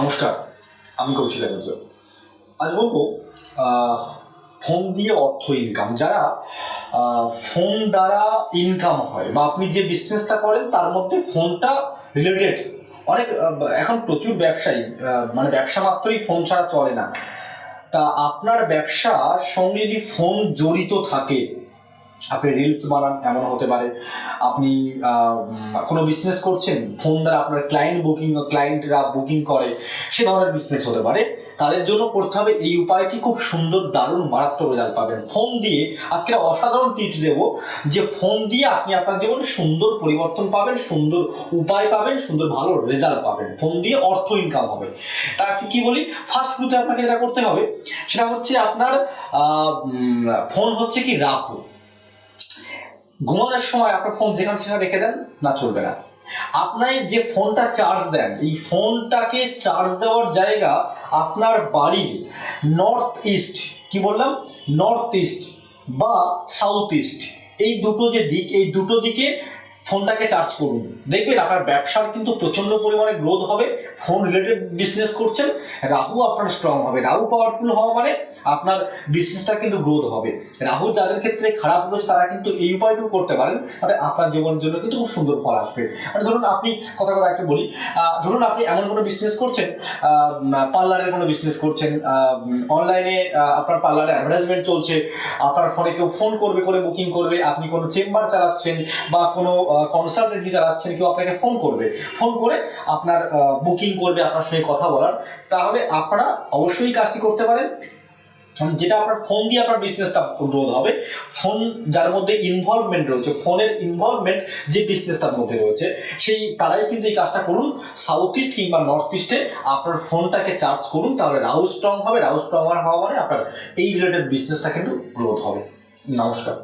নমস্কার, আমি কৌশিক আচার্য। আজ বলব ফোন দিয়ে অর্থ ইনকাম যারা ফোন দ্বারা ইনকাম হয় বা আপনি যে বিজনেসটা করেন, তার মধ্যে ফোনটা রিলেটেড অনেক এখন প্রচুর ব্যবসায়ী মানে ব্যবসা মাত্রই ফোন ছাড়া চলে না। তা আপনার ব্যবসার সঙ্গে যদি ফোন জড়িত থাকে আপনি রিলস বানান এমন হতে পারে। আপনি কোনো বিজনেস করছেন ফোন দ্বারা আপনার ক্লায়েন্ট বুকিং ক্লায়েন্টরা বুকিং করে, সে ধরনের বিজনেস হতে পারে। তাদের জন্য করতে হবে, এই উপায়টি খুব সুন্দর, দারুণ, মারাত্মক রেজাল্ট পাবেন। ফোন দিয়ে, আজকে অসাধারণ টিপস দেব, যে ফোন দিয়ে আপনি আপনার জীবনে সুন্দর পরিবর্তন পাবেন, সুন্দর উপায় পাবেন, সুন্দর ভালো রেজাল্ট পাবেন। ফোন দিয়ে অর্থ ইনকাম হবে। তা কি বলি? ফার্স্ট শুরুতে আপনাকে যেটা করতে হবে, সেটা হচ্ছে আপনার ফোন হচ্ছে কি রাহু ঘুমানোর সময় আপনার ফোন যেখানে সেখানে রেখে দেন, না চলবে না। আপনার যে ফোনটা চার্জ দেন, এই ফোনটাকে চার্জ দেওয়ার জায়গা আপনার বাড়ির নর্থ ইস্ট কি বললাম? নর্থ ইস্ট বা সাউথ ইস্ট এই দুটো যে দিক, এই দুটো দিকে ফোনটাকে চার্জ করুন। দেখবেন আপনার ব্যবসার কিন্তু প্রচণ্ড পরিমাণে গ্রোথ হবে ফোন রিলেটেড বিজনেস করছেন, রাহু আপনার স্ট্রং হবে। রাহু পাওয়ারফুল হওয়া মানে আপনার বিজনেসটা কিন্তু গ্রোথ হবে। রাহু যাদের ক্ষেত্রে খারাপ রয়েছে, তারা কিন্তু এই উপায়টুকু করতে পারেন, তাতে আপনার জীবনের জন্য কিন্তু খুব সুন্দর ফল আসবে। মানে ধরুন আপনি, কথা কথা একটা বলি ধরুন আপনি এমন কোনো বিজনেস করছেন পার্লারের কোনো বিজনেস করছেন অনলাইনে আপনার পার্লারে অ্যাডভার্টাইজমেন্ট চলছে, আপনার ফোনে কেউ ফোন করবে করে বুকিং করবে, আপনি কোনো চেম্বার চালাচ্ছেন বা কোনো কনসালটেন্সি চালাচ্ছেন, কেউ আপনাকে ফোন করবে। ফোন করে আপনার বুকিং করবে আপনার সঙ্গে কথা বলার। তাহলে আপনারা অবশ্যই কাজটি করতে পারেন। যেটা আপনার ফোন দিয়ে আপনার বিজনেসটা গ্রোথ হবে ফোন যার মধ্যে ইনভলভমেন্ট রয়েছে ফোনের ইনভলভমেন্ট যে বিজনেসটার মধ্যে রয়েছে, সেই তারাই কিন্তু এই কাজটা করুন। সাউথ ইস্ট কিংবা নর্থ ইস্টে আপনার ফোনটাকে চার্জ করুন, তাহলে রাউ স্ট্রং হবে। রাউ স্ট্রং হওয়া মানে আপনার এই রিলেটেড বিজনেসটা কিন্তু গ্রোথ হবে। নমস্কার।